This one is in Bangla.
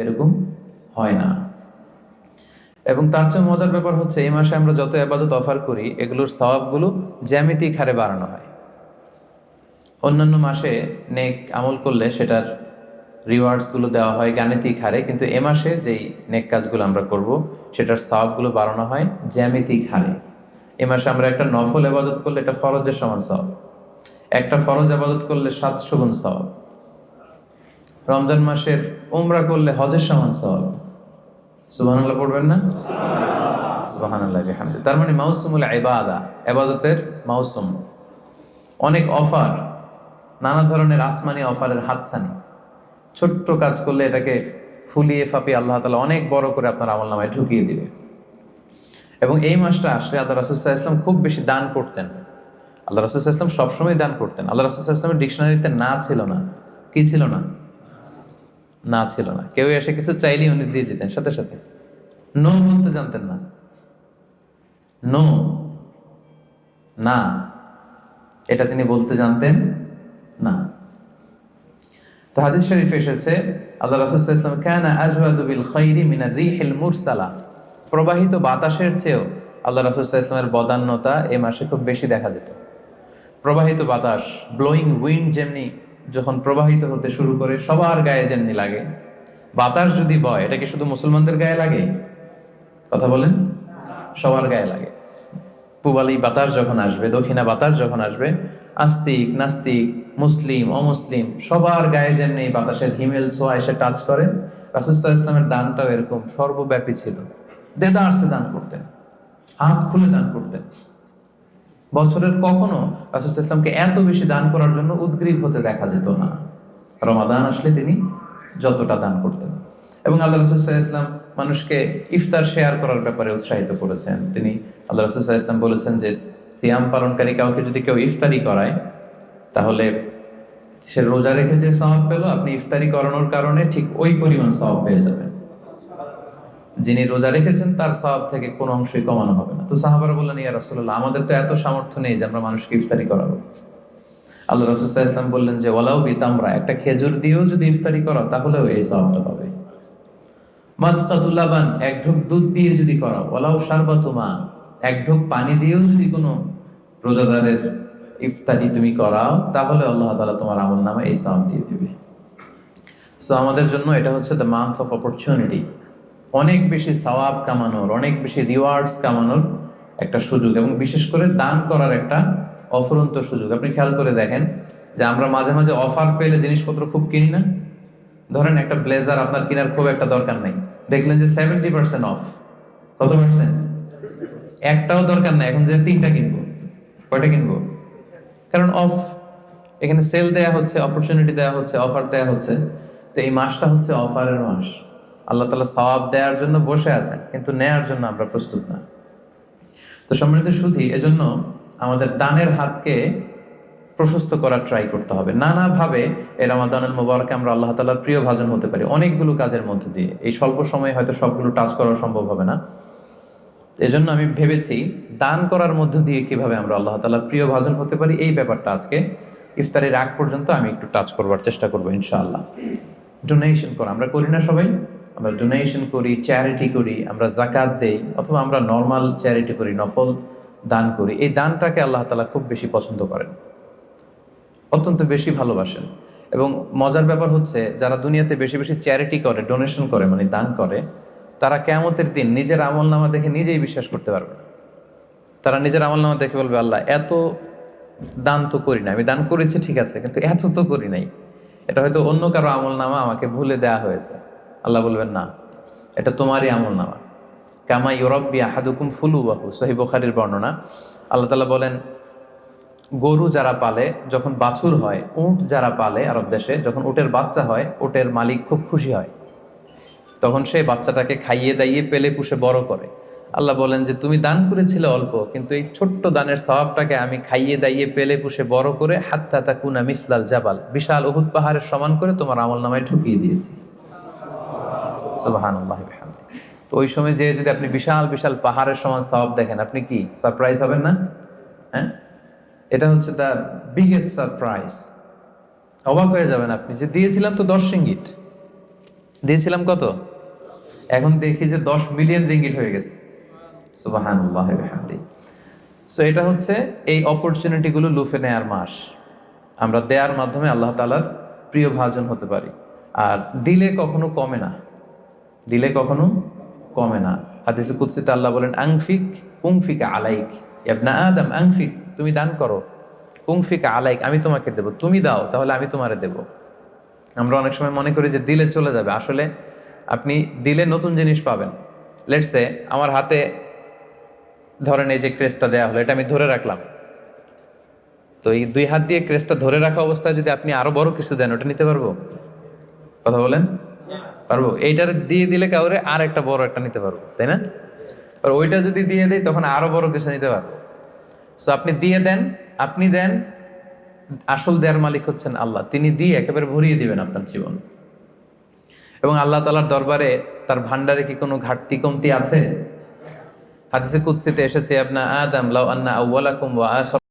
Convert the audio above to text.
এরকম হয় না। এবং তার চেয়ে মজার ব্যাপার হচ্ছে, এই মাসে আমরা যত আবাদত অফার করি, এগুলোর স্বভাবগুলো জ্যামিতিক হারে বাড়ানো হয়। অন্যান্য মাসে নেক আমল করলে সেটার রিওয়ার্ডসগুলো দেওয়া হয় গাণিতিক হারে, কিন্তু এ মাসে যেই নেক কাজগুলো আমরা করব, সেটার স্বভাবগুলো বাড়ানো হয় জ্যামিতিক হারে। এ মাসে আমরা একটা নফল আবাদত করলে এটা ফরজের সমান সব একটা ফরজ আবাদত করলে সাতশো গুণ সব রমজান মাসের উমরা করলে হজের সমান সব সুবহানাল্লাহ পড়বেন না? সুবহানাল্লাহ বিহামদি তার মানে মাউসুমুল ইবাদা ইবাদতের মাউসুম। অনেক অফার, নানা ধরনের আসমানি অফারের হাতছানি। ছোট্ট কাজ করলে এটাকে ফুলিয়ে ফাপিয়ে আল্লাহ তালা অনেক বড় করে আপনার আমল নামায় ঢুকিয়ে দিবে। এবং এই মাসটা আসলে আল্লাহ রাসুসাহ ইসলাম খুব বেশি দান করতেন। আল্লাহ রাসুসাহ ইসলাম সবসময় দান করতেন। আল্লাহ রাসুসাহ ইসলামের ডিকশনারিতে না ছিল না, কি ছিল না? না ছিল না। কেউ এসে কিছু চাইলেই উনি দিয়ে দিতেন, সাথে সাথে। নো বলতে জানতেন না। নো, না, এটা তিনি বলতে জানতেন না। তো হাদিস শরীফ এসেছে, আল্লাহ রাসূল সাল্লাল্লাহু আলাইহি ওয়াসাল্লাম কানা আজওয়াদু বিল খাইরি মিন আর-রিহিল মুরসালা। প্রবাহিত বাতাসের চেয়েও আল্লাহ রাসূল সাল্লাল্লাহু বদান্যতা এই মাসে খুব বেশি দেখা যেত। প্রবাহিত বাতাস ব্লোয়িং উইন্ড যেমনি যখন প্রবাহিত হতে শুরু করে সবার গায়ে যেমনি লাগে, বাতাস যদি বয়, এটা কি শুধু মুসলমানদের গায়ে লাগে? কথা বলেন। সবার গায়ে লাগে। পূবালি বাতাস যখন আসবে, দক্ষিণা বাতাস যখন আসবে, আস্তিক, নাস্তিক, মুসলিম, অমুসলিম, সবার গায়ে যেমনি বাতাসের হিমেল ছোঁয়া এসে টাচ করে রাসুস্তাহ ইসলামের দানটাও এরকম সর্বব্যাপী ছিল। দেদারসে দান করতেন, হাত খুলে দান করতেন। বছরের কখনো রাসুল ইসলামকে এত বেশি দান করার জন্য উদ্গ্রীব হতে দেখা যেত না। রমাদান আসলে তিনি যতটা দান করতেন। এবং আল্লাহ রসুল ইসলাম মানুষকে ইফতার শেয়ার করার ব্যাপারে উৎসাহিত করেছেন। তিনি আল্লাহ রসুল ইসলাম বলেছেন যে, সিয়াম পালনকারী কাউকে যদি কেউ ইফতারি করায়, তাহলে সে রোজা রেখে যে সওয়াব পেল, আপনি ইফতারি করানোর কারণে ঠিক ওই পরিমাণ সওয়াব পেয়ে যাবেন। যিনি রোজা রেখেছেন, তার সওয়াব থেকে কোনো অংশই কমানো হবে না। তো সাহাবারা বললেন, ইয়া রাসূলুল্লাহ, আমাদের তো এত সামর্থ্য নেই যে আমরা মানুষকে ইফতারি করাবো। আল্লাহ রাসূল সাল্লাল্লাহু আলাইহি ওয়াসাল্লাম বললেন যে, ওয়ালাউ বিতামরা, একটা খেজুর দিয়েও যদি ইফতারি করো, তাহলেও এই সওয়াবটা পাবে। মাজকাতুল লাবান, এক ঢোক দুধ দিয়ে যদি করো ওয়ালাউ শারবাতুমা, এক ঢোক পানি দিয়েও যদি কোনো রোজাদারের ইফতারি তুমি করাও, তাহলে আল্লাহ তাআলা তোমার আমল নামে এই সওয়াব দিয়ে দিবে। সো আমাদের জন্য এটা হচ্ছে দ্য মান্থ অফ অপরচুনিটি অনেক বেশি সওয়াব কামানোর, অনেক বেশি রিওয়ার্ডস কামানোর একটা সুযোগ এবং বিশেষ করে দান করার একটা অফুরন্ত সুযোগ। আপনি খেয়াল করে দেখেন যে আমরা মাঝে মাঝে অফার পেলে জিনিসপত্র খুব কিনি না। ধরেন একটা ব্লেজার আপনার কেনার খুব একটা দরকার নেই। দেখলেন যে সেভেন্টি পার্সেন্ট অফ কত পার্সেন্ট একটাও দরকার নাই। এখন যে তিনটা কিনবো, কয়টা কিনবো? কারণ অফ এখানে সেল দেয়া হচ্ছে অপরচুনিটি দেয়া হচ্ছে অফার দেয়া হচ্ছে। তো এই মাসটা হচ্ছে অফারের মাস। আল্লাহ তালা সওয়াব দেওয়ার জন্য বসে আছেন, কিন্তু নেয়ার জন্য আমরা প্রস্তুত না। তো সম্মানিত সুধী এজন্য আমাদের দানের হাতকে প্রশস্ত করার ট্রাই করতে হবে। নানাভাবে এই রমাদানুল মোবারকে আমরা আল্লাহ তালার প্রিয় ভাজন হতে পারি, অনেকগুলো কাজের মধ্যে দিয়ে। এই স্বল্প সময়ে হয়তো সবগুলো টাচ করা সম্ভব হবে না। এজন্য আমি ভেবেছি, দান করার মধ্য দিয়ে কীভাবে আমরা আল্লাহ তালার প্রিয় ভাজন হতে পারি, এই ব্যাপারটা আজকে ইফতারের আগ পর্যন্ত আমি একটু টাচ করবার চেষ্টা করব ইনশাআল্লাহ। ডোনেশন করা, আমরা করি না সবাই? আমরা ডোনেশন করি চ্যারিটি করি, আমরা জাকাত দেই, অথবা আমরা নর্মাল চ্যারিটি করি, নফল দান করি, এই দানটাকে আল্লাহ তালা খুব বেশি পছন্দ করেন। অত্যন্ত বেশি ভালোবাসেন। এবং মজার ব্যাপার হচ্ছে, যারা দুনিয়াতে বেশি বেশি চ্যারিটি করে ডোনেশন করে মানে দান করে, তারা কেমতের দিন নিজের আমল নামা দেখে নিজেই বিশ্বাস করতে পারবে না। তারা নিজের আমল নামা দেখে বলবে, আল্লাহ, এত দান তো করি না আমি দান করেছি, ঠিক আছে, কিন্তু এত তো করি নাই। এটা হয়তো অন্য কারও আমল নামা আমাকে ভুলে দেয়া হয়েছে। আল্লাহ বলবেন, না, এটা তোমারই আমল নামা। কামা ইউরব্বি আহাদুকুম ফুলু বাহু সহি বখারির বর্ণনা। আল্লাহ তালা বলেন, গরু যারা পালে, যখন বাছুর হয়, উট যারা পালে আরব দেশে, যখন উটের বাচ্চা হয়, উটের মালিক খুব খুশি হয়। তখন সেই বাচ্চাটাকে খাইয়ে দাইয়ে পেলে পুষে বড় করে। আল্লাহ বলেন যে, তুমি দান করেছিলে অল্প, কিন্তু এই ছোট্ট দানের স্বভাবটাকে আমি খাইয়ে দাইয়ে পেলে পুষে বড় করে হাত হাত্তা তাকুনা মিসলাল জাবাল, বিশাল উহুদ পাহাড়ের সমান করে তোমার আমল নামায় ঢুকিয়ে দিয়েছি। বিহামদি তো ওই সময় যে যদি আপনি বিশাল বিশাল পাহাড়ের সমান স্বভাব দেখেন, আপনি কি সারপ্রাইজ হবেন না? হ্যাঁ? এটা হচ্ছে দ্য বিগেস্ট সারপ্রাইজ অবাক হয়ে যাবেন আপনি যে দিয়েছিলাম তো দশ সিঙ্গিট দিয়েছিলাম কত? এখন দেখি যে দশ মিলিয়ন রিঙ্গিট হয়ে গেছে। সুবাহানুল্লাহ সো এটা হচ্ছে এই অপরচুনিটিগুলো লুফে নেয়ার মাস। আমরা দেয়ার মাধ্যমে আল্লাহ তালার প্রিয় ভাজন হতে পারি। আর দিলে কখনো কমে না। দিলে কখনো কমে না। হাদিসে কুৎসিতে আল্লাহ বলেন, আংফিক, উংফিকা আলাইক। ইয়াবনা আদম, আংফিক, তুমি দান করো। উংফিকা আলাইক, আমি তোমাকে দেব। তুমি দাও, তাহলে আমি তোমারে দেব। আমরা অনেক সময় মনে করি যে দিলে চলে যাবে। আসলে আপনি দিলে নতুন জিনিস পাবেন। লেটসে আমার হাতে ধরেন এই যে ক্রেসটা দেওয়া হলো, এটা আমি ধরে রাখলাম। তো এই দুই হাত দিয়ে ক্রেসটা ধরে রাখা অবস্থায় যদি আপনি আরও বড় কিছু দেন, ওটা নিতে পারব? কথা বলেন? পারব? এইটার দিয়ে দিলে কাউরে আর একটা বড় একটা নিতে পারব, তাই না? আর ওইটা যদি দিয়ে দেয় তখন আরও বড় কিছু নিতে পারব। সো আপনি দিয়ে দেন, আপনি দেন, আসল দেয়ার মালিক হচ্ছেন আল্লাহ। তিনি দিয়ে একেবারে ভরিয়ে দিবেন আপনার জীবন। এবং আল্লাহ তালার দরবারে তার ভান্ডারে কি কোনো ঘাটতি, কমতি আছে? হাদিসে কুৎসিতে এসেছে আপনার আদম লাউ আন্না আউওয়ালাকুম ওয়া